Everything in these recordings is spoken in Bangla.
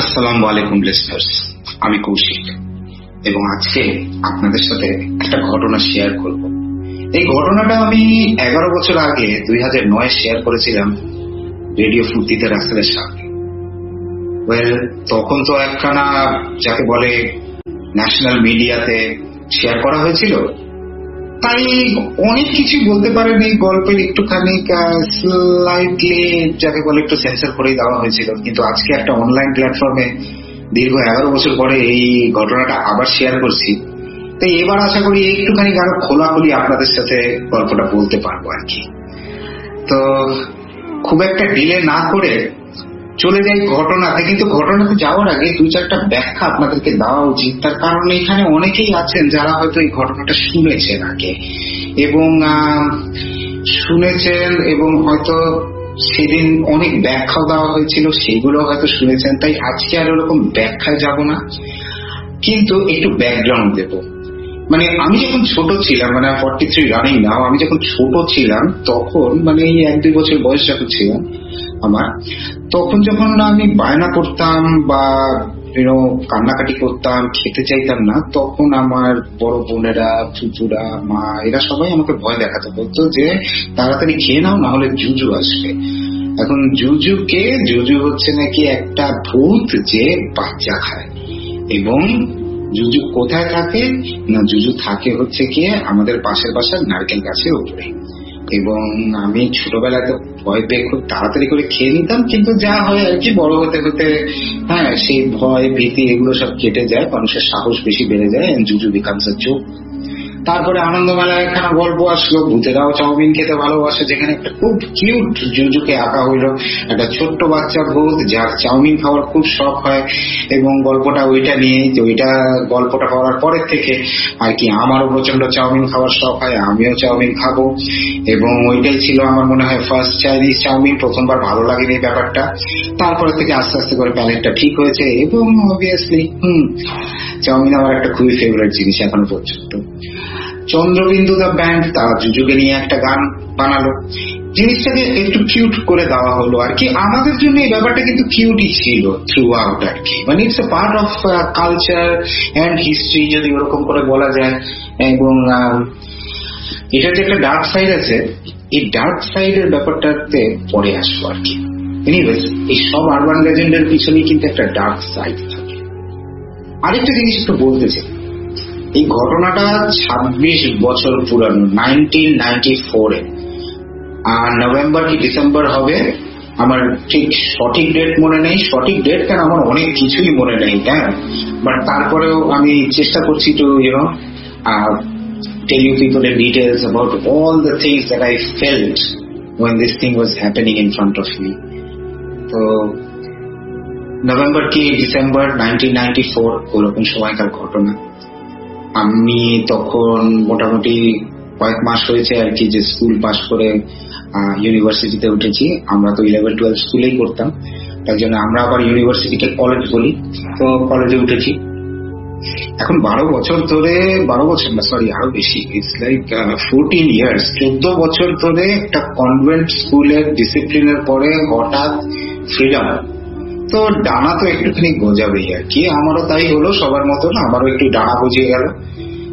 আসসালামু আলাইকুম লিসনার্স আমি কৌশিক, এবং আজকে আপনাদের সাথে একটা ঘটনা শেয়ার করব। এই ঘটনাটা আমি এগারো বছর আগে দুই হাজার নয় শেয়ার করেছিলাম রেডিও ফুর্তিতে রাস্তার সামনে। ওয়েল তখন তো একখানা যাকে বলে ন্যাশনাল মিডিয়াতে শেয়ার করা হয়েছিল। তাই অনেক কিছু বলতে পারেন এই গল্পের একটুখানি স্লাইটলি যাকে বলে একটু সেন্সার করেই দেওয়া হয়েছিল। কিন্তু আজকে একটা অনলাইন প্ল্যাটফর্মে দীর্ঘ এগারো বছর পরে এই ঘটনাটা আবার শেয়ার করছি। তাই এবার আশা করি একটুখানি আরও খোলাখুলি আপনাদের সাথে গল্পটা বলতে পারব আর কি। তো খুব একটা ডিলে না করে চলে যাই ঘটনাতে কিন্তু ঘটনাতে যাওয়ার আগে দু চারটা ব্যাখ্যা আপনাদেরকে দেওয়া উচিত। তার কারণ এখানে অনেকেই আছেন যারা হয়তো এই ঘটনাটা শুনেছেন আগে। এবং শুনেছেন এবং হয়তো সেদিন অনেক ব্যাখ্যাও দেওয়া হয়েছিল, সেগুলো হয়তো শুনেছেন। তাই আজকে আর ওরকম ব্যাখ্যায় যাব না। কিন্তু একটু ব্যাকগ্রাউন্ড দেব। মানে আমি যখন ছোট ছিলাম মানে ফর্টি থ্রি রানিং নাও আমি যখন ছোট ছিলাম, তখন মানে এই এক দুই বছর বয়স যখন ছিলাম আমার তখন যখন আমি বায়না করতাম বা কান্নাকাটি করতাম, খেতে চাইতাম না, তখন আমার বড় বোনেরা ফুচুরা মা, এরা সবাই আমাকে ভয় দেখাতে। বলতো যে, তাড়াতাড়ি খেয়ে নাও না হলে জুজু আসবে। এখন জুজুকে, জুজু হচ্ছে নাকি একটা ভূত যে বাচ্চা খায়। এবং জুজু কোথায় থাকে? না, জুজু থাকে হচ্ছে গিয়ে আমাদের পাশের বাসার নারকেল গাছের উপরে। এবং আমি ছোটবেলায় ভয় পেয়ে খুব তাড়াতাড়ি করে খেয়ে নিতাম, কিন্তু যা হয় আর কি, বড় হতে হতে হ্যাঁ সেই ভয়, ভীতি, এগুলো সব কেটে যায়, মানুষের সাহস বেশি বেড়ে যায় জুজু বিকামস চোখ তারপরে আনন্দ আনন্দমেলায় একখানা গল্প আসলো, ভূতেরাও চাউমিন খেতে ভালোবাসে, যেখানে একটা খুব কিউট জুজুকে আঁকা হইল। একটা ছোট্ট বাচ্চা ভূত, যার চাউমিন খাওয়ার খুব শখ হয়, এবং গল্পটা ওইটা নিয়ে যে ওইটা গল্পটা করার পরের থেকে আর কি আমারও প্রচণ্ড চাউমিন খাওয়ার শখ হয়, আমিও চাউমিন খাব। এবং ওইটাই ছিল আমার মনে হয় ফার্স্ট চাইনিজ চাউমিন, প্রথমবার ভালো লাগেনি ব্যাপারটা। তারপরে থেকে আস্তে আস্তে করে প্যালেটটা ঠিক হয়েছে, এবং অবভিয়াসলি হম, চাউমিন আমার একটা খুবই ফেভারিট জিনিস এখনও পর্যন্ত। চন্দ্রবিন্দু দা ব্যান্ড তারা জুজুকে নিয়ে একটা গান বানালো। জিনিসটাকে একটু কিউট করে দেওয়া হলো আর কি। আমাদের জন্য এই ব্যাপারটা কিন্তু কিউটই ছিল থ্রু আউট আর কি। মানে it's a part of culture and history যদি ওরকম করে বলা যায়। এবং এটা যে একটা ডার্ক সাইড আছে, এই ডার্ক সাইডের ব্যাপারটাতে পরে আসব আর কি। এই সব আরবান লেজেন্ডের পিছনে কিন্তু একটা ডার্ক সাইড থাকে। আরেকটা জিনিস একটু বলতে চাই। এই ঘটনাটা ২৬ বছর পুরানো নাইনটিন নাইনটি ফোরে আর নভেম্বর কি ডিসেম্বর হবে, আমার ঠিক সঠিক ডেট মনে নেই। সঠিক ডেট কেন আমার অনেক কিছুই মনে নেই হ্যাঁ? বাট তারপরেও আমি চেষ্টা করছি to you know tell you people in details about all the things that I felt when this thing was happening in front of me. তো নভেম্বর কি ডিসেম্বর নাইনটিন নাইনটি ফোর ওরকম সময়কার ঘটনা। আমি তখন মোটামুটি কয়েক মাস হয়েছে আর কি যে স্কুল পাস করে ইউনিভার্সিটিতে উঠেছি। আমরা তো ইলেভেন টুয়েলভ স্কুলেই করতাম। তাই জন্য আমরা আবার ইউনিভার্সিটিকে কলেজ বলি। তো কলেজে উঠেছি। এখন বারো বছর ধরে, বারো বছর না সরি আরও বেশি। ইটস লাইক ফোরটিন ইয়ার্স চোদ্দ বছর ধরে একটা কনভেন্ট স্কুলের ডিসিপ্লিনের পরে হঠাৎ ফ্রিডম তো ডানা তো একটুখানি গজাবেই আর কি। আমারও তাই হলো, সবার মতন আমারও একটু ডানা গজিয়ে গেল।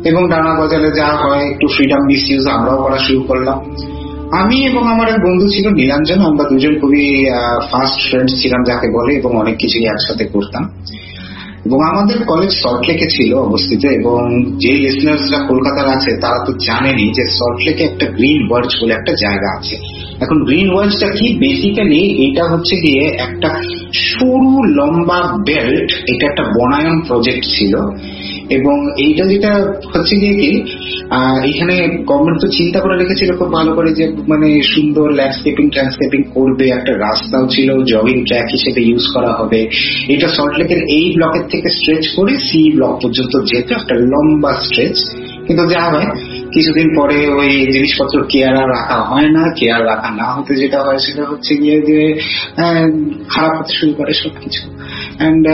এবং ডানা গজালে যা হয়, একটু ফ্রিডম মিস ইউজ আমরাও করা শুরু করলাম। আমি এবং আমার এক বন্ধু ছিল, নীলাঞ্জন, আমরা দুজন খুবই ফার্স্ট ফ্রেন্ডস ছিলাম যাকে বলে, এবং অনেক কিছুই একসাথে করতাম। এবং আমাদের কলেজ সল্টলেকে ছিল অবস্থিত, এবং যে লিসনার্সরা কলকাতার আছে, তারা তো জানেনি যে সল্টলেকে একটা গ্রিন ওয়ার্চ বলে একটা জায়গা আছে। এখন গ্রিন ওয়ার্চটা কি? বেসিক্যালি এটা হচ্ছে গিয়ে একটা সরু লম্বা বেল্ট এটা একটা বনায়ন প্রজেক্ট ছিল। এবং এইটা যেটা হচ্ছে গিয়ে কি এখানে গভর্নমেন্ট তো চিন্তা করে রেখেছিল খুব ভালো করে যে মানে সুন্দর ল্যান্ডস্কেপিং ট্রান্সকেপিং করবে, একটা রাস্তাও ছিল জগিং ট্র্যাক হিসেবে ইউজ করা হবে। এটা সল্টলেকের এই ব্লকের থেকে স্ট্রেচ করে সি ব্লক পর্যন্ত যেত একটা লম্বা স্ট্রেচ কিন্তু যা হয় কিছুদিন পরে ওই জিনিসপত্র কেয়ার আর রাখা হয় না, কেয়ার রাখা না হতে যেটা হয় সেটা হচ্ছে গিয়ে যে খারাপ হতে শুরু করে সবকিছু। অ্যান্ড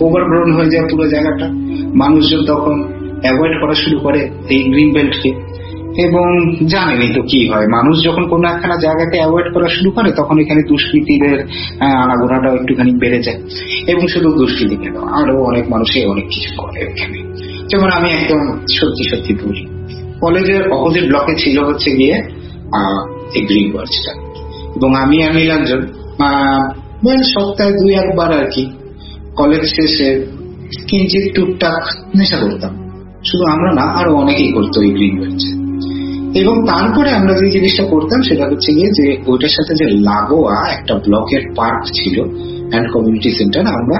ওভারগ্রোন হয়ে যায় পুরো জায়গাটা। মানুষজন তখন অ্যাভয়েড করা শুরু করে এই গ্রিন বেল্টকে এবং জানেনই তো কি হয়, মানুষ যখন কোনো একখানা জায়গাকে অ্যাভয়েড করা শুরু করে, তখন এখানে দুষ্কৃতীদের আনাগোনাটাও একটুখানি বেড়ে যায়। এবং শুধু দুষ্কৃতি কেন? আরও অনেক মানুষই অনেক কিছু করে এখানে। যেমন আমি একদম সত্যি সত্যি বলি কলেজের অপোজিট ব্লকে ছিল হচ্ছে গিয়ে এই গ্রিন বার্চটা এবং আমি আর নীলাঞ্জন সপ্তাহে দুই, একবার আর কি, কলেজ শেষে কিঞ্চিত টুকটাক নেশা করতাম। শুধু আমরা না, আরও অনেকেই করতো এই গ্রিন বার্চে এবং তারপরে আমরা যে জিনিসটা করতাম, সেটা হচ্ছে গিয়ে যে, ওইটার সাথে যে লাগোয়া একটা ব্লকের পার্ক ছিল অ্যান্ড কমিউনিটি সেন্টার আমরা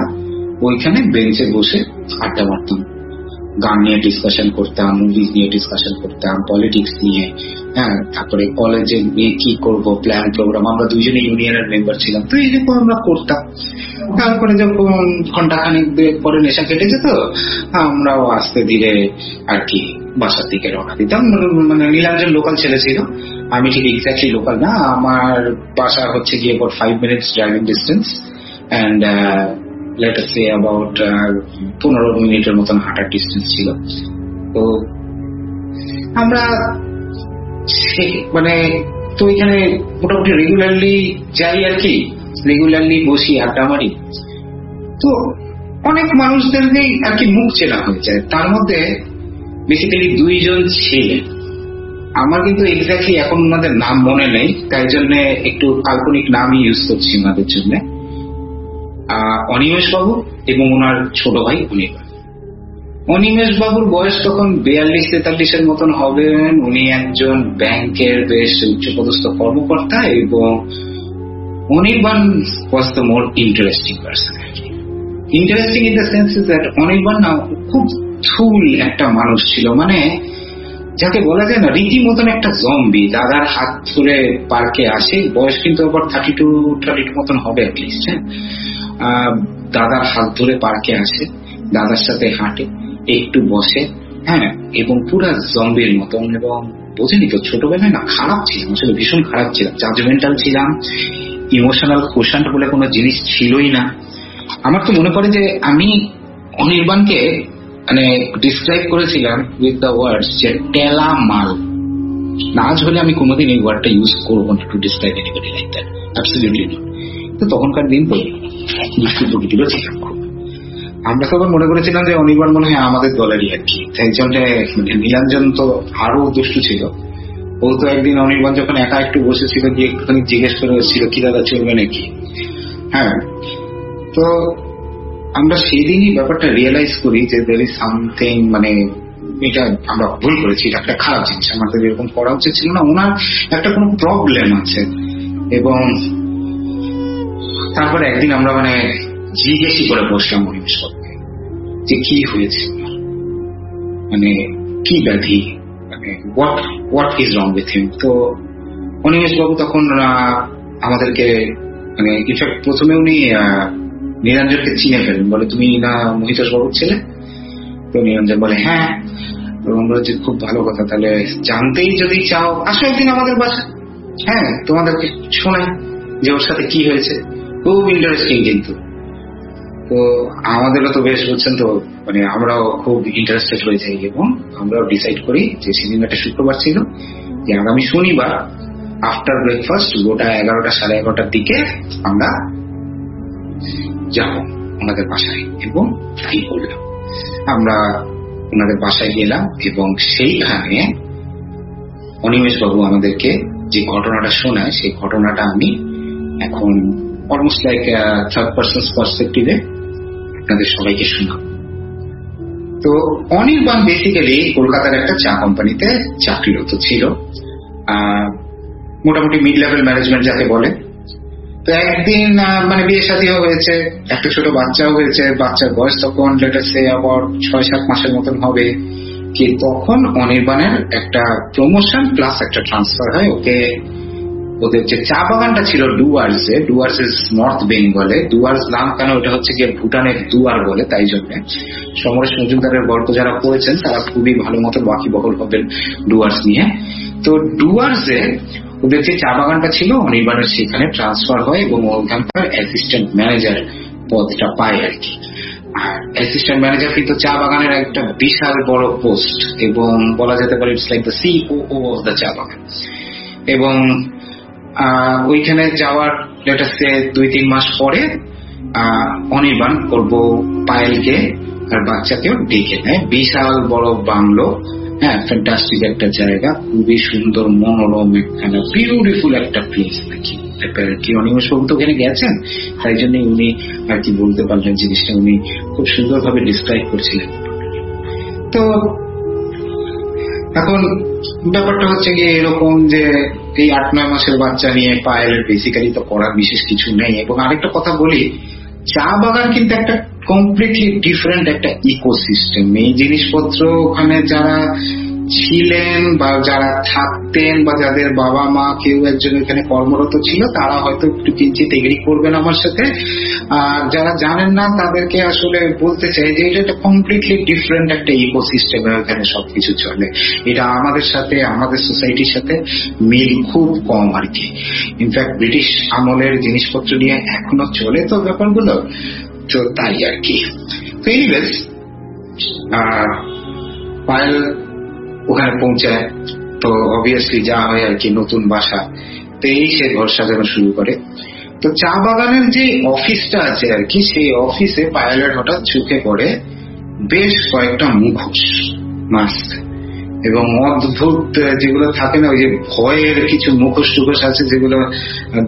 ওইখানে বেঞ্চে বসে আড্ডা মারতাম। গান নিয়ে ডিসকাশন করতাম মুভিজ নিয়ে ডিসকাশন করতাম পলিটিক্স নিয়ে হ্যাঁ তারপরে কলেজে গিয়ে কি করব প্ল্যান প্রোগ্রাম আমরা দুজনে ইউনিয়নের মেম্বার ছিলাম, তো এইরকম আমরা করতাম। তারপরে যখন ঘন্টাখানিক দুয়েক পরে নেশা কেটে যেত আমরাও আস্তে ধীরে আর কি বাসার দিকে রওনা দিতাম। মানে নীলাঞ্জন লোকাল ছেলে ছিল। আমি ঠিক এক্স্যাক্টলি লোকাল না, আমার বাসা হচ্ছে গিয়ে five minutes driving distance and about পনেরো মিনিটের মতন হাঁটার ডিস্টেন্স ছিল। তো আমরা মানে তো এখানে মোটামুটি রেগুলারলি যাই আর কি রেগুলারলি বসি আড্ডা মারি। তো অনেক মানুষদেরকেই আর কি মুখ চেনা হয়ে যায়। তার মধ্যে বেসিক্যালি দুইজন ছিলেন। আমার কিন্তু এক্স্যাক্টলি এখন ওনাদের নাম মনে নেই, তাই জন্য একটু কাল্পনিক নামই ইউজ করছি ওনাদের জন্য। অনিমেষ বাবু এবং ওনার ছোট ভাই অনির্বাণ। অনিমেষ বাবুর বয়স তখন বিয়াল্লিশ তেতাল্লিশের মতন হবেন। উনি একজন ব্যাংকের বেশ উচ্চপদস্থ কর্মকর্তা এবং Anirban was the more interesting person interesting in the sense is that Anirban না খুব থুল একটা মানুষ ছিল। মানে যাকে বলা যায় না, রীতিমতন একটা জম্বি দাদার হাত ধরে পার্কে আসে, বয়স কিন্তু আবার থার্টি টু থার্টি টু মতন হবে অ্যাটলিস্ট হ্যাঁ? দাদার হাত ধরে পার্কে আসে, দাদার সাথে হাঁটে, একটু বসে হ্যাঁ এবং পুরা জম্বির মতন, এবং বোঝেনি তো, ছোটবেলায় না খারাপ ছিলাম, আসলে ভীষণ খারাপ ছিলাম জাজমেন্টাল ছিলাম ইমোশনাল কোশান্ট বলে কোনো জিনিস ছিলই না। আমার তো মনে পড়ে যে আমি অনির্বাণকে মানে ডিসক্রাইব করেছিলাম উইথ দ্য ওয়ার্ডস যে টেলা মাল। না, আজ হলে আমি কোনোদিন এই ওয়ার্ডটা ইউজ করব না to describe anybody like that absolutely তো তখনকার দিন তো দুষ্টু ছিলাম খুব আমরা সবাই মনে করেছিলাম যে অনির্বাণ মনে হয় আমাদের দলেরই আর কি মানে নীলাঞ্জন তো আরও দুষ্টু ছিল। ও তো একদিন অনির্বাণ যখন একা একটু বসেছিল, গিয়ে একটুখানি জিজ্ঞেস করে এসেছিল কি দাদা, চলবে নাকি? হ্যাঁ। তো আমরা সেদিনই ব্যাপারটা রিয়েলাইজ করি যে দের ইজ সামথিং মানে এটা আমরা ভুল করেছি, এটা একটা খারাপ জিনিস। আমাদের এরকম করা উচিত ছিল না। ওনার একটা কোনো প্রবলেম আছে। এবং তারপরে একদিন আমরা মানে জিজ্ঞেসই করে বসলাম অনিমেষ বাবুকে যে কি হয়েছে? মানে কি ব্যাধি? মানে what what is wrong with him তো তখন আমাদেরকে মানে ইনফ্যাক্ট প্রথমে উনি নিরঞ্জনকে চিনে ফেলেন। বলে তুমি না মহিতোষ বাবুর ছেলে? তো নিরঞ্জন বলে হ্যাঁ। আমরা বলছি, খুব ভালো কথা তাহলে জানতেই যদি চাও আসো একদিন আমাদের বাসা হ্যাঁ তোমাদেরকে শোনাই যে ওর সাথে কি হয়েছে। খুব ইন্টারেস্টিং কিন্তু। তো আমাদেরও তো বেশ বুঝছেন তো মানে আমরাও খুব ইন্টারেস্টেড হয়ে যাই এবং আমরাও ডিসাইড করি যে সেদিন একটা শুক্রবার ছিল, যে আগামী শনিবার আফটার ব্রেকফাস্ট গোটা এগারোটা সাড়ে এগারোটার দিকে আমরা যাব ওনাদের বাসায় এবং তাই করলাম। আমরা ওনাদের বাসায় গেলাম এবং সেইখানে অনিমেষ বাবু আমাদেরকে যে ঘটনাটা শোনায়, সেই ঘটনাটা আমি এখন অলমোস্ট লাইক থার্ড পার্সন পার্সপেক্টিভে আপনাদের সবাইকে শোনাব। তো অনির্বাণ বেসিক্যালি কলকাতার একটা চা কোম্পানিতে চাকরিরত ছিল। মোটামুটি মিড লেভেল ম্যানেজমেন্ট যাকে বলে। তো একদিন মানে বিয়ে শাদীও হয়েছে, একটা ছোট বাচ্চাও হয়েছে, বাচ্চার বয়স তখন লেটাসে আবার ছয় সাত মাসের মতন হবে। কি তখন অনির্বাণের একটা প্রমোশন প্লাস একটা ট্রান্সফার হয়, ওকে ওদের যে চা বাগানটা ছিল ডুয়ার্সে ডুয়ার্স ইজ নর্থ বেঙ্গলে, ডুয়ার্স নাম কেন ওটা হচ্ছে গিয়ে ভুটানের দুয়ার বলে, তাই জন্য। সমরেশ মজুমদারের গল্প যারা পড়েছেন তারা খুবই ভালো মতো ওয়াকিবহল হবেন ডুয়ার্স নিয়ে। তো ডুয়ার্সে ওদের যে চা বাগানটা ছিল অনির্বাণের সেখানে ট্রান্সফার হয় এবং ওখানকার অ্যাসিস্ট্যান্ট ম্যানেজার পদটা পায় আর কি। আর অ্যাসিস্ট্যান্ট ম্যানেজার কিন্তু চা বাগানের একটা বিশাল বড় পোস্ট এবং বলা যেতে পারে it's like the CEO of the চা বাগান। এবং ওইখানে যাওয়ার লেটাসে দুই, তিন মাস পরে অনির্বাণ করব পায়েলকে আর বাচ্চাকেও ডেকে নেয়। বিশাল বড় বাংলো। হ্যাঁ ফ্যান্টাস্টিক একটা জায়গা। খুবই সুন্দর, মনোরম একখানা বিউটিফুল একটা প্লেস নাকি। কি অনিমেষ বাবু তো ওখানে গেছেন? তাই জন্য উনি আর কি বলতে পারলেন জিনিসটা। উনি খুব সুন্দরভাবে ডিসক্রাইব করছিলেন। তো, এখন ব্যাপারটা হচ্ছে গিয়ে এরকম যে এই আট, নয় মাসের বাচ্চা নিয়ে পায়েলের বেসিক্যালি তো করার বিশেষ কিছু নেই। এবং আরেকটা কথা বলি, চা বাগান কিন্তু একটা কমপ্লিটলি ডিফারেন্ট একটা ইকোসিস্টেম এই জিনিসপত্র ওখানে যারা ছিলেন বা যারা থাকতেন বা যাদের বাবা মা কেউ একজন এখানে কর্মরত ছিল, তারা হয়তো একটু কিঞ্চিত এগ্রি করবেন আমার সাথে। আর যারা জানেন না, তাদেরকে আসলে বলতে চাই যে এটা একটা কমপ্লিটলি ডিফারেন্ট একটা ইকোসিস্টেম এখানে সবকিছু চলে। এটা আমাদের সাথে, আমাদের সোসাইটির সাথে মিল খুব কম আর কি। ইনফ্যাক্ট ব্রিটিশ আমলের জিনিসপত্র নিয়ে এখনও চলে তো ব্যাপারগুলো? তো তাই আর কি। তো এনিওয়েজ পায়েল ওখানে পৌঁছায়। তো অবভিয়াসলি যা হয় আর কি, নতুন বাসা। তো এই সে ঘর সাজানো শুরু করে। তো চা বাগানের যে অফিসটা আছে আর কি, সেই অফিসে পায়েলের হঠাৎ চোখে পড়ে বেশ কয়েকটা মুখোশ মাস্ক এবং অদ্ভুত, যেগুলো থাকে না, ওই যে ভয়ের কিছু মুখোশ টুখোশ আছে, যেগুলো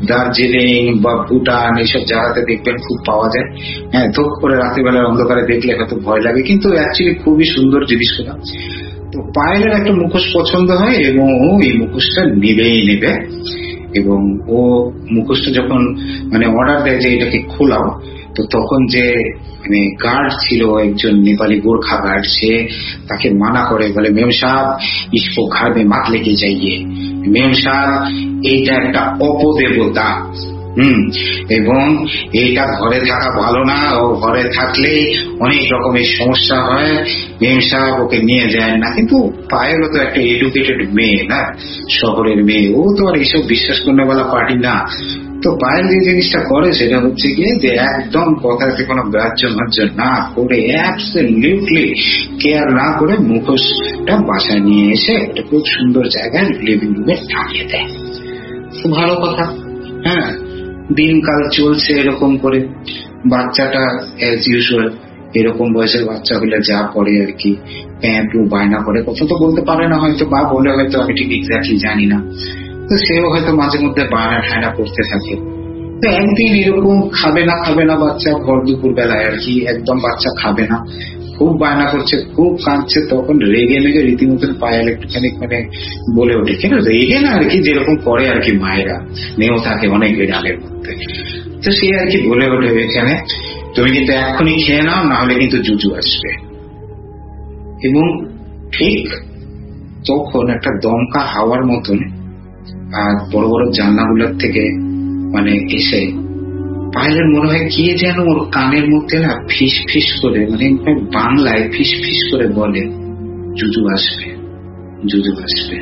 দার্জিলিং বা ভুটান, এইসব জায়গাতে দেখবেন খুব পাওয়া যায়। হ্যাঁ ধূপ করে রাত্রিবেলার অন্ধকারে দেখলে হয়তো ভয় লাগে, কিন্তু অ্যাকচুয়ালি খুবই সুন্দর জিনিসগুলো। তো পায়েলের একটা মুখোশ পছন্দ হয় এবং ও এই মুখোশটা নেবেই নেবে। এবং ও মুখোশটা যখন মানে অর্ডার দেয় যে এটাকে খোলাও, তো তখন যে মানে গার্ড ছিল একজন নেপালি গোর্খা গার্ড সে তাকে মানা করে, বলে, মেম সাহ ইসকো ঘর মাত লেগে যাইয়ে। মেম সাহ এইটা একটা অপদেবতা। হুম। এবং এটা ঘরে থাকা ভালো না ও ঘরে থাকলে অনেক রকমের সমস্যা হয়। মেম সাহেব ওকে নিয়ে যায় না কিন্তু পায়েলও তো একটা এডুকেটেড মেয়ে না শহরের মেয়ে। ও তো আর এইসব বিশ্বাস করলে বলা পার্টি না। তো পায়েল যে জিনিসটা করে সেটা হচ্ছে গিয়ে যে একদম কথাতে কোনো গ্রাহ্য মার্য না করে অ্যাবসলিউটলি কেয়ার না করে মুখোশটা বাসায় নিয়ে এসে একটা খুব সুন্দর জায়গায় লিভিং রুমে টাঙিয়ে দেয়। খুব ভালো কথা। হ্যাঁ। দিনকাল চলছে এরকম করে। বাচ্চাটা অ্যাজ ইউজুয়াল এরকম বয়সের বাচ্চা হলে যা করে আর কি প্যান্ট বায়না করে। কথা তো বলতে পারে না হয়তো বা বলে হয়তো আমি ঠিক এক্স্যাক্টলি জানি না। তো সেও হয়তো মাঝে মধ্যে বায়না ঠায়না করতে থাকে। তো একদিন এরকম খাবে না খাবে না বাচ্চা, ভর দুপুর বেলায় আর কি, একদম বাচ্চা খাবে না। খুব বায়না করছে, খুব কাঁদছে, তখন রেগে মেগে রীতিমতন পায়েল একটুখানি মানে বলে ওঠে। কেন রেগে না আর কি, যেরকম করে আর কি মায়েরা নেও থাকে অনেক বিড়ালের মধ্যে। তো সে আর কি বলে ওঠে এখানে, তুমি কিন্তু এখনই খেয়ে নাও না হলে কিন্তু জুজু আসবে। এবং ঠিক তখন একটা দমকা হাওয়ার মতন আর বড় বড় জানলাগুলোর থেকে মানে এসে পায়েলের মনে হয় কে যেন ওর কানের মধ্যে না ফিস ফিস করে মানে বাংলায় ফিস ফিস করে বলে, জুজু আসবে জুজু আসবে।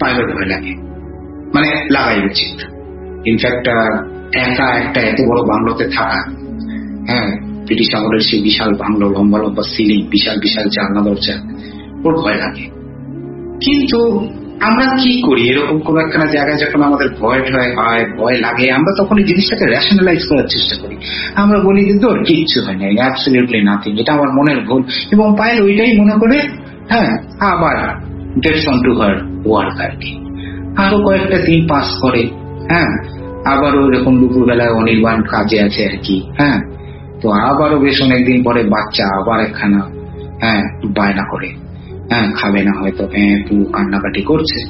পায়েলের ভয় লাগে। মানে লাগাই উচিত। ইনফ্যাক্ট একা একটা এত বড় বাংলোতে থাকা হ্যাঁ ব্রিটিশ আমলের সেই বিশাল বাংলো লম্বা লম্বা সিলিং, বিশাল বিশাল জানলা, দরজা, ওর ভয় লাগে। কিন্তু আমরা কি করি? এরকম কোন একখানা জায়গায় যখন আমাদের ভয় ঠয় হয়, ভয় লাগে, আমরা তখন এই জিনিসটাকে রেশনালাইজ করার চেষ্টা করি। আমরা বলি যে তোর কিচ্ছু হয় না অ্যাবসলিউটলি নাথিং এটা আমার মনের ভুল। এবং পায়েল ওইটাই মনে করে হ্যাঁ আবার gets on to her work আর কি। আরও কয়েকটা দিন পাস করে হ্যাঁ আবারও এরকম দুপুরবেলায় অনির্বাণ কাজে আছে আর কি হ্যাঁ তো আবারও বেশ অনেকদিন পরে বাচ্চা আবার একখানা হ্যাঁ বায়না করে। হ্যাঁ খাবে না, হয়তো হ্যাঁ একটু কান্নাকাটি করছে।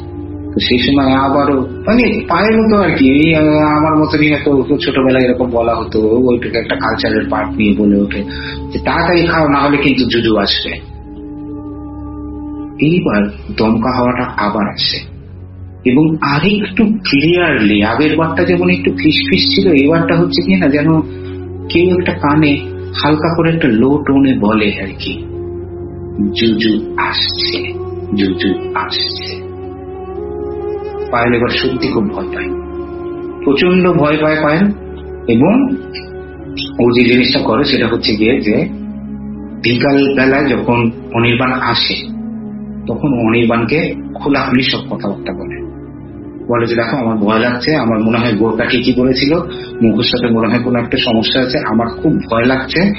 তো সেই সময় আবারও মানে পায়ের মতো আর কি আমার মতনই হয়তো ওকে ছোটবেলায় এরকম বলা হতো ওইটাকে একটা কালচারের পার্ট নিয়ে বলে ওঠে, যে তাড়াতাড়ি খাও, না হলে কিন্তু জুজু আসবে। এইবার দমকা হওয়াটা আবার আসে। এবং আরেকটু ক্লিয়ারলি আগের বারটা যেমন একটু ফিসফিস ছিল, এবারটা হচ্ছে কি না, যেন কেউ একটা কানে হালকা করে একটা লো টোনে বলে আর কি। জুজু আসছে জুজু আসছে। পায়েল এবার সত্যি খুব ভয় পায়। প্রচণ্ড ভয় পায় পায়েল, এবং ও যে জিনিসটা করে সেটা হচ্ছে গিয়ে যে বিকাল বেলায় যখন অনির্বাণ আসে, তখন অনির্বাণকে খোলাখুলি সব কথাবার্তা বলে। বলে যে দেখো, আমার ভয় লাগছে, আমার মনে হয় গোরকা ঠিকই বলেছিল, মুখের সাথে মনে হয় কোনো একটা সমস্যা আছে, আমার খুব ভয় লাগছে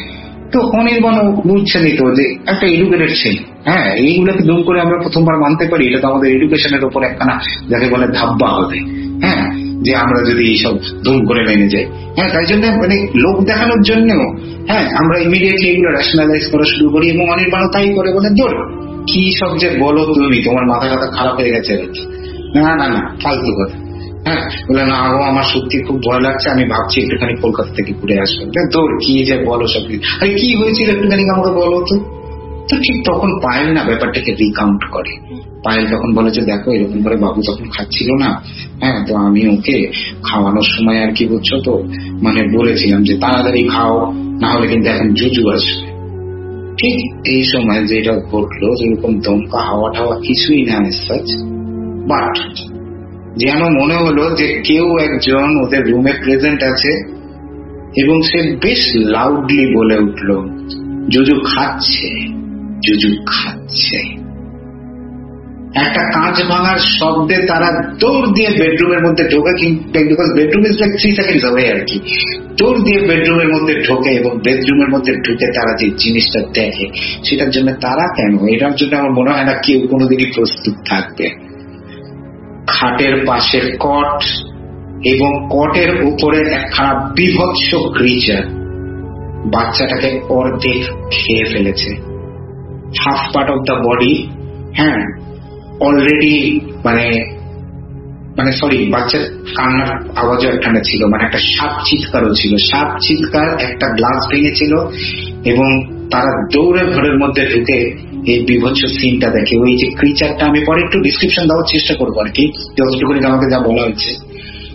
তো অনির্বাণ বুঝছে নিত যে একটা এডুকেটেড ছেলে। হ্যাঁ এইগুলোকে দুম করে আমরা প্রথমবার মানতে পারি, এটা তো আমাদের এডুকেশনের উপর একখানা যাকে বলে ধাব্বা হবে। হ্যাঁ যে আমরা যদি এইসব ধুম করে মেনে যাই। হ্যাঁ তাই জন্য মানে লোক দেখানোর জন্যও হ্যাঁ আমরা ইমিডিয়েটলি এগুলো রেশনালাইজ করা শুরু করি এবং অনির্বাণও তাই করে বলে দূর কি সব যে বলো তুমি, তোমার মাথা টাথা খারাপ হয়ে গেছে না না না, ফালতু কথা। হ্যাঁ বলে, না গো, আমার সত্যি খুব ভয় লাগছে, আমি ভাবছি একটুখানি কলকাতা থেকে ঘুরে আসব। তোর কি যে বলো সব আরে, কি হয়েছিল একটুখানি আমাকে বলো তো? তো ঠিক তখন পায়েল না ব্যাপারটাকে রিকাউন্ট করে। পায়েল তখন বলে, যে দেখো, এরকম করে বাবু তখন খাচ্ছিল না। হ্যাঁ তো আমি ওকে খাওয়ানোর সময় আর কি বুঝছ তো মানে বলেছিলাম যে তাড়াতাড়ি খাও, না হলে কিন্তু এখন জুজু আসবে। ঠিক এই সময় যেটা ঘটলো, যেরকম দমকা হাওয়া টাওয়া কিছুই না বাট যেন মনে হলো যে কেউ একজন ওদের রুমে প্রেজেন্ট আছে এবং সে বেশ লাউডলি বলে উঠল, জুজু খাচ্ছে জুজু খাচ্ছে। একটা কাঁচ ভাঙার শব্দে তারা দৌড় দিয়ে বেডরুমের মধ্যে ঢোকে because bedroom is like three seconds হবে আর কি। দৌড় দিয়ে বেডরুমের মধ্যে ঢোকে এবং বেডরুমের মধ্যে ঢুকে তারা যে জিনিসটা দেখে, সেটার জন্য তারা কেন? এটার জন্য আমার মনে হয় না কেউ কোনোদিনই প্রস্তুত থাকবে। খাটের পাশের কট এবং কটের উপরে একখানা বিভৎস ক্রিচার বাচ্চাটাকে অর্ধেক খেয়ে ফেলেছে। Half part of the body হ্যাঁ অলরেডি মানে মানে সরি বাচ্চার কান্নার আওয়াজও একখানে ছিল মানে একটা সাপ চিৎকারও ছিল। সাপ চিৎকার একটা গ্লাস ভেঙেছিল এবং তারা দৌড়ে ঘরের মধ্যে ঢুকে এই বিভৎস সিনটা দেখে, ওই যে ক্রিচারটা আমি পরে একটু ডিসক্রিপশন দেওয়ার চেষ্টা করব আর কি, যতটুকুনি আমাকে যা বলা হয়েছে।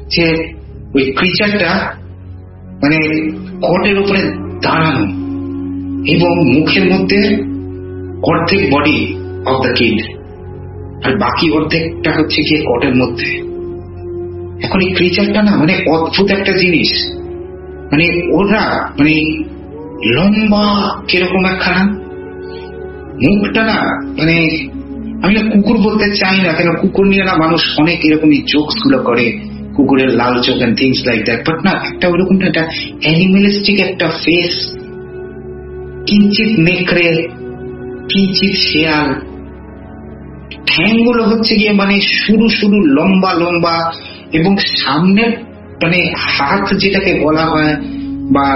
যে ওই ক্রিচারটা মানে কটের উপরে দাঁড়ানো এবং মুখের মধ্যে অর্ধেক বডি অফ দ্য কিড আর বাকি অর্ধেকটা হচ্ছে গিয়ে কটের মধ্যে। এখন এই ক্রিচারটা না মানে অদ্ভুত একটা জিনিস। মানে ওরা মানে লম্বা কীরকম একখানা মুখটা না মানে আমি কুকুর বলতে চাই না, কেন কুকুর নিয়ে না মানুষ অনেক এরকমই জোকসগুলো করে, কুকুরের লাল চোখ and things like that but না, একটা ওরকম না, একটা অ্যানিমেলিস্টিক একটা ফেস কিঞ্চিত নেকড়ে, কিঞ্চিত শেয়াল ঠ্যাংগুলো হচ্ছে গিয়ে মানে শুরু শুরু লম্বা লম্বা এবং সামনের মানে হাত যেটাকে বলা হয় বা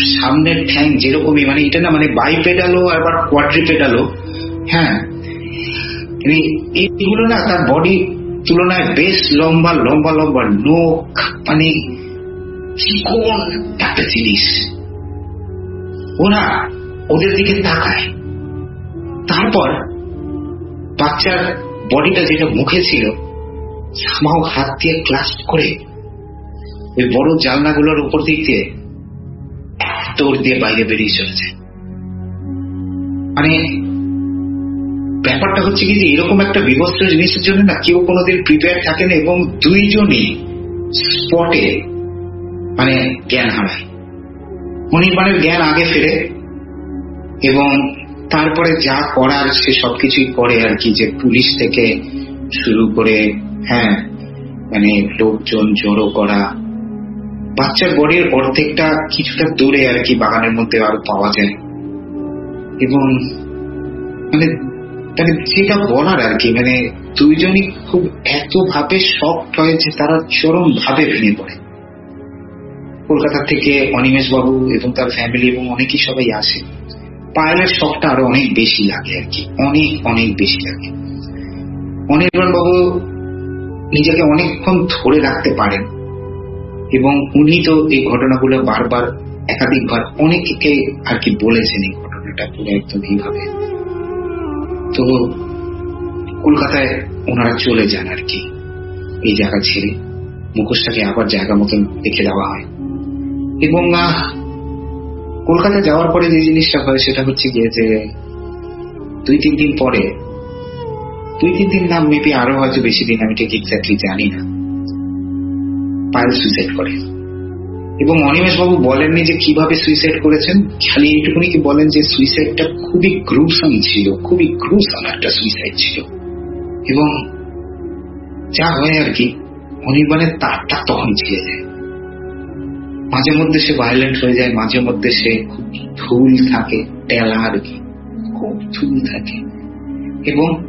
সামনের ঠ্যাং যেরকমই মানে এটা না মানে বাই পেডালও আবার কোয়াড্রি পেডালও হ্যাঁ। মানে এইগুলো না, তার বডি তুলনায় বেশ লম্বা লম্বা লম্বা নোখ মানে চিকন একটা জিনিস। ওরা ওদের দিকে তাকায়। তারপর বাচ্চার বডিটা যেটা মুখে ছিল সামাও হাত দিয়ে ক্লাস করে ওই বড় জানলাগুলোর উপর দিক দিয়ে দৌড় দিয়ে বাইরে বেরিয়ে চলেছে। মানে ব্যাপারটা হচ্ছে কি যে এরকম একটা বিবস্ত্র জিনিসের জন্য না কেউ কোনোদিন প্রিপেয়ার থাকে না এবং দুইজনই স্পটে মানে জ্ঞান হারায়। অনির্বাণের জ্ঞান আগে ফেরে এবং তারপরে যা করার সে সবকিছুই করে আর কি, যে পুলিশ থেকে শুরু করে হ্যাঁ মানে লোকজন জড়ো করা বাচ্চার বডির অর্ধেকটা কিছুটা দূরে আর কি বাগানের মধ্যে আরও পাওয়া যায়। এবং মানে মানে যেটা বলার আর কি মানে দুইজনই খুব এত ভাবে শখ হয় যে তারা চরম ভাবে ভেঙে পড়ে। কলকাতা থেকে অনিমেষ বাবু এবং তার ফ্যামিলি এবং অনেকেই সবাই আসে। পায়েলের শখটা আরও অনেক বেশি লাগে আর কি, অনেক অনেক বেশি লাগে। অনির্বাণ বাবু নিজেকে অনেকক্ষণ ধরে রাখতে পারেন। এবং উনি তো এই ঘটনাগুলো বারবার একাধিকবার অনেককে আর কি বলেছেন এই ঘটনাটা পুরো একদম এইভাবে। তো কলকাতায় ওনারা চলে যান আর কি। এই জায়গা ছেড়ে মুখোশটাকে আবার জায়গা মতন রেখে দেওয়া হয়। এবং কলকাতা যাওয়ার পরে যে জিনিসটা হয় সেটা হচ্ছে গিয়ে যে দুই, তিন দিন পরে, দুই, তিন দিন নাম মেবি আরও হয়তো বেশি দিন, আমি ঠিক এক্স্যাক্টলি জানি না। পায়েল সুইসাইড করে। এবং অনিমেষ বাবু বলেননি যে কীভাবে সুইসাইড করেছেন। খালি এইটুকুনি কি বলেন যে সুইসাইডটা খুবই গ্রুসাম ছিল, খুবই গ্রুসাম একটা সুইসাইড ছিল। এবং যা হয় আর কি, অনির্বাণের তারটা তখন ছিঁড়ে যায়। মাঝে মধ্যে সে ভায়োলেন্ট হয়ে যায়, মাঝে মধ্যে সে খুব থুল থাকে, টেলা আর কি, খুব থুল থাকে। এবং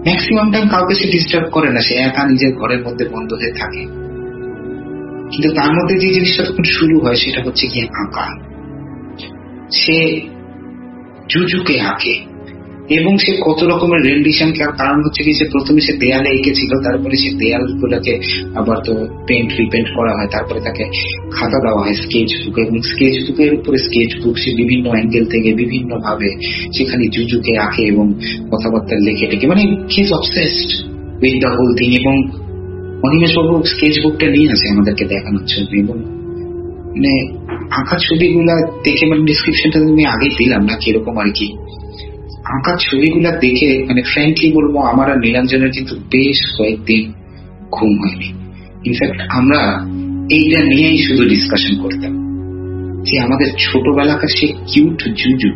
ম্যাক্সিমাম টাইম কাউকে সে ডিস্টার্ব করে না, সে একা নিজের ঘরের মধ্যে বন্ধ হয়ে থাকে। কিন্তু তার মধ্যে যে জিনিসটা তখন শুরু হয় সেটা হচ্ছে গিয়ে আঁকা। সে জুজুকে আঁকে এবং সে কত রকমের রেন্ডিশন কারণ হচ্ছে কি সে প্রথমে সে দেয়ালে এঁকেছিল, তারপরে সে দেয়াল গুলোকে আবার তো পেন্ট রিপেন্ট করা হয়, তারপরে তাকে খাতা দেওয়া হয় স্কেচ বুক এবং স্কেচ বুকের উপরে স্কেচ বুক সে বিভিন্ন অ্যাঙ্গেল থেকে বিভিন্ন ভাবে সেখানে জুজুকে আঁকে এবং কথাবার্তা লেখে টেকে মানে his obsessed with the whole thing এবং অনিমেষ বাবু স্কেচ বুকটা নিয়ে আসে আমাদেরকে দেখানোর জন্য এবং মানে আঁকা ছবিগুলা দেখে মানে ডিসক্রিপশনটা তুমি আগেই দিলাম না কীরকম আর কি। আঁকা ছবিগুলা দেখে মানে ফ্র্যাঙ্কলি বলব আমার আর নীলাঞ্জনের কিন্তু বেশ কয়েকদিন ঘুম হয়নি। ইনফ্যাক্ট আমরা এইটা নিয়েই শুধু ডিসকাশন করতাম যে আমাদের ছোটবেলাকার সে কিউট জুজু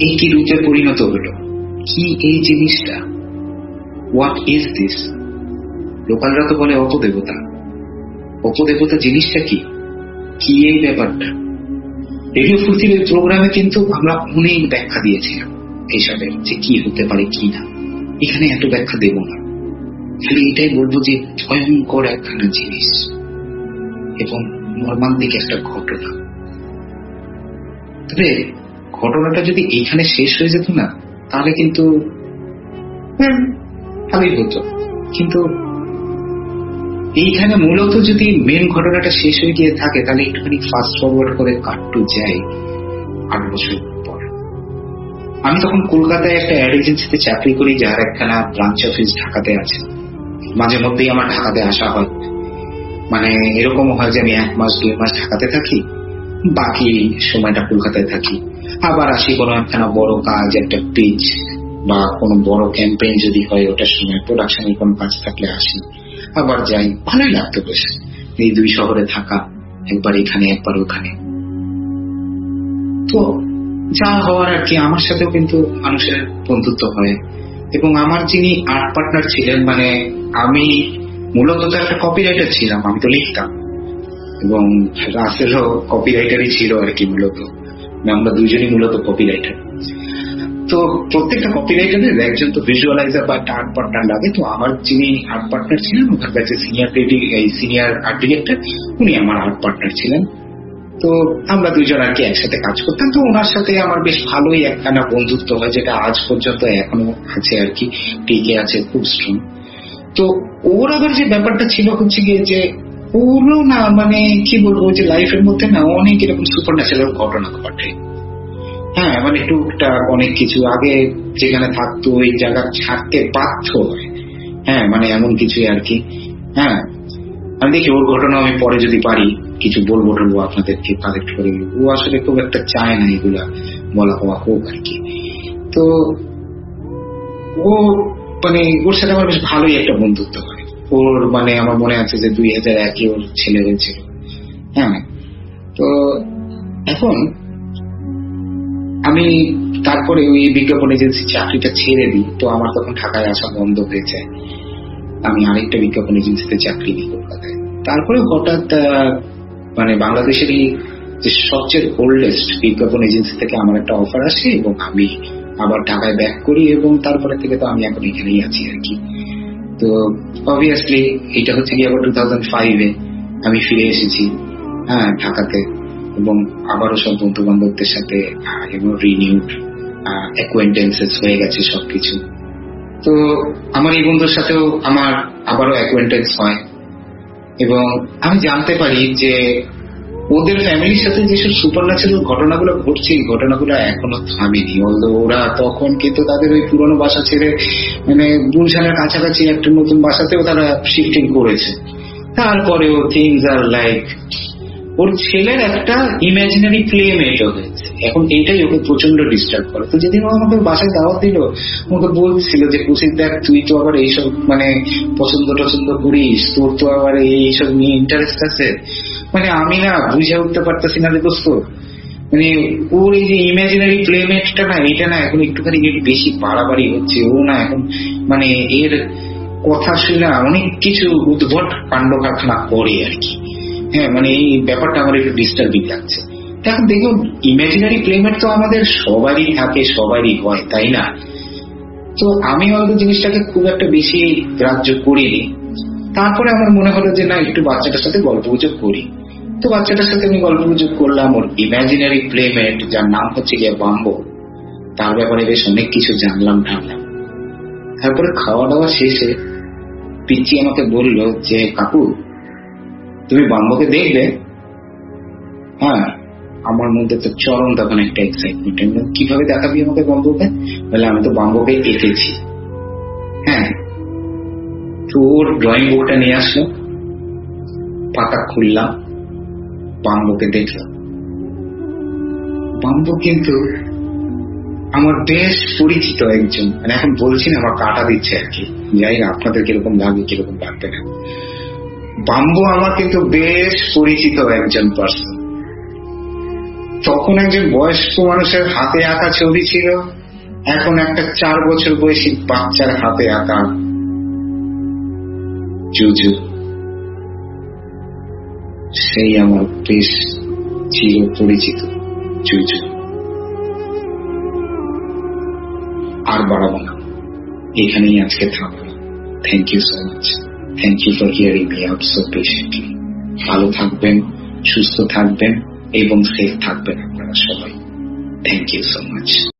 এই কি রূপে পরিণত হলো? কি এই জিনিসটা? হোয়াট ইজ দিস লোকালরা তো বলে অপদেবতা। অপদেবতা জিনিসটা কি? কি এই ব্যাপারটা? রেডিও ফুর্তির ওই প্রোগ্রামে কিন্তু আমরা অনেক ব্যাখ্যা দিয়েছিলাম এইসবের যে কি হতে পারে, কি না। এখানে এত ব্যাখ্যা দেব না। খালি এটাই বলব যে ভয়ঙ্কর একখানা জিনিস এবং মর্মান্তিক একটা ঘটনা। তবে ঘটনাটা যদি এইখানে শেষ হয়ে যেত না, তাহলে কিন্তু ভালোই হতো। কিন্তু এইখানে মূলত যদি মেন ঘটনাটা শেষ হয়ে গিয়ে থাকে, তাহলে একটুখানি ফাস্ট ফরওয়ার্ড করে কাটটু যাই আট বছর পর। আমি তখন কলকাতায় একটা অ্যাড এজেন্সিতে চাকরি করি, যার একখানা ব্রাঞ্চ অফিস ঢাকাতে আছে। মাঝে মধ্যেই আমার ঢাকাতে আসা হয়। মানে এরকম হয় যে আমি এক মাস দুই মাস ঢাকাতে থাকি, বাকি সময়টা কলকাতায় থাকি। আবার আসি কোনো একখানা বড় কাজ, একটা পিচ বা কোনো বড় ক্যাম্পেইন যদি হয়, ওটার সময় প্রোডাকশনের কোনো কাজ থাকলে আসি। আবার যাই, ভালোই লাগতো বেশ। এই দুই শহরে থাকা, একবার এখানে, একবার ওখানে। তো, যা হওয়ার আর কি, আমার সাথেও কিন্তু মানুষের বন্ধুত্ব হয়। এবং আমার যিনি আর্ট পার্টনার ছিলেন মানে আমি মূলত তো একটা কপিরাইটার ছিলাম, আমি তো লিখতাম। এবং রাসেলও কপিরাইটারই ছিল আর কি মূলত। মানে আমরা দুজনই মূলত কপিরাইটার তো প্রত্যেকটা কপিরাইটারের একজন তো ভিজুয়ালাইজার বা একটা আর্ট পার্টনার লাগে। তো আমার যিনি আর্ট পার্টনার ছিলেন ওখান কাছে সিনিয়র ক্রিয়েটিভ এই সিনিয়র আর্ট ডিরেক্টর উনি আমার আর্ট পার্টনার ছিলেন। তো আমরা দুজন আর কি একসাথে কাজ করতাম। তো ওনার সাথে আমার বেশ ভালোই একখানা বন্ধুত্ব হয়, যেটা আজ পর্যন্ত এখনও আছে আর কি, টিকে আছে, খুব স্ট্রং তো ওর আবার যে ব্যাপারটা ছিল হচ্ছে গিয়ে যে, ওরও না মানে কি বলব, যে লাইফের মধ্যে না অনেক এরকম সুপার ন্যাচারাল ঘটনা ঘটে। হ্যাঁ মানে টুকটাক অনেক কিছু। আগে যেখানে থাকতো, ওই জায়গা ছাড়তে হয়। হ্যাঁ মানে এমন কিছু আর কি। হ্যাঁ আমি দেখি ওর ঘটনা আমি পরে যদি পারি, কিছু বলব টলবো আপনাদেরকে, কালেক্ট করে ও আসলে খুব একটা চায় না এগুলা বলা হওয়া হোক আর কি। তো ও মানে ওর সাথে আমার বেশ ভালোই একটা বন্ধুত্ব হয়। ওর মানে আমার মনে আছে যে দুই হাজার একে ওর ছেলে হয়েছিল। হ্যাঁ তো এখন আমি তারপরে ওই বিজ্ঞাপন এজেন্সি চাকরিটা ছেড়ে দিই, তো আমার তখন ঢাকায় আসা বন্ধ হয়ে যায়। আমি আরেকটা বিজ্ঞাপন এজেন্সিতে চাকরি নিই কলকাতায়। তারপরে হঠাৎ মানে বাংলাদেশেরই যে সবচেয়ে ওল্ডেস্ট বিজ্ঞাপন এজেন্সি থেকে আমার একটা অফার আসে এবং আমি আবার ঢাকায় ব্যাক করি এবং তারপরে থেকে তো আমি এখন এখানেই আছি আর কি। তো অবভিয়াসলি এটা হচ্ছে কি আবার টু থাউজেন্ড ফাইভে আমি ফিরে এসেছি হ্যাঁ ঢাকাতে। এবং আবারও সব বন্ধু বান্ধবদের সাথে রিনিউড অ্যাকোয়েন্টেন্সেস হয়ে গেছে সবকিছু। তো আমার এই বন্ধুর সাথেও আমার আবারও অ্যাকোয়েন্টেন্স হয়। এবং আমি জানতে পারি যে ওদের ফ্যামিলির সাথে যেসব সুপার ন্যাচারাল ঘটনাগুলো ঘটছে ঘটনাগুলো এখনও থামেনি। ওরা তখন কিন্তু তাদের ওই পুরনো বাসা ছেড়ে মানে গুলশানের কাছাকাছি একটা নতুন বাসাতেও তারা শিফটিং করেছে। তারপরেও থিংস আর লাইক ওর ছেলের একটা ইমাজিনারি প্লেমেটও হয়েছে এখন এইটাই ওকে প্রচণ্ড ডিস্টার্ব করে। তো যেদিন ও আমাকে বাসায় দাওয়াত দিল ওকে বলছিল যে কুশিক দেখ, তুই তো আবার এইসব মানে পছন্দ টছন্দ করিস, তোর তো আবার এইসব নিয়ে ইন্টারেস্ট আছে। মানে আমি না বুঝে উঠতে পারতেছি না যে, দোস্ত মানে ওর এই যে ইমাজিনারি প্লেমেটটা না, এটা না এখন একটুখানি একটু বেশি বাড়াবাড়ি হচ্ছে। ও না এখন মানে এর কথা শুনে অনেক কিছু উদ্ভট কাণ্ড কারখানা করে আর কি। হ্যাঁ মানে এই ব্যাপারটা আমার একটু ডিস্টার্বিং লাগছে। এখন দেখুন ইমাজিনারি প্লেমেট তো আমাদের সবারই থাকে, সবারই হয়, তাই না? তো আমি হয়তো জিনিসটাকে খুব একটা বেশি গ্রাহ্য করিনি। তারপরে আমার মনে হলো যে, না, একটু বাচ্চাটার সাথে গল্প গুজব করি। তো বাচ্চাটার সাথে আমি গল্প গুজব করলাম, ওর ইমাজিনারি প্লেমেট যার নাম হচ্ছে গিয়ে বাম্বো। তার ব্যাপারে বেশ অনেক কিছু জানলাম টানলাম তারপরে খাওয়া দাওয়া শেষে পিচ্ছি আমাকে বলল যে, কাকু তুমি বাম্বোকে দেখবে। হ্যাঁ আমার মধ্যে তো চরম তখন একটা এক্সাইটমেন্ট কীভাবে দেখাবি আমাকে বাম্বোকে? বলে, আমি তো বাম্বোকে এঁকেছি। হ্যাঁ তো ওর ড্রয়িং বুকটা নিয়ে আসলো পাতা খুললাম, বাম্বোকে দেখলাম। বাম্বো কিন্তু আমার বেশ পরিচিত একজন। মানে এখন বলছি না, আমার কাটা দিচ্ছে আর কি। যাই আপনাদের কীরকম লাগে, কীরকম লাগবে না। বাম্বু আমার কিন্তু বেশ পরিচিত একজন পার্সন তখন একজন বয়স্ক মানুষের হাতে আঁকা ছবি ছিল। এখন একটা চার বছর বয়সী বাচ্চার হাতে আঁকা। জুজু, সেই আমার বেশ চির পরিচিত জুজু। আর বাড়াবো না। এখানেই আজকে থাকব। Thank you so much thank you for hearing me out so patiently ভালো থাকবেন, সুস্থ থাকবেন এবং সেফ থাকবেন আপনারা সবাই। Thank you so much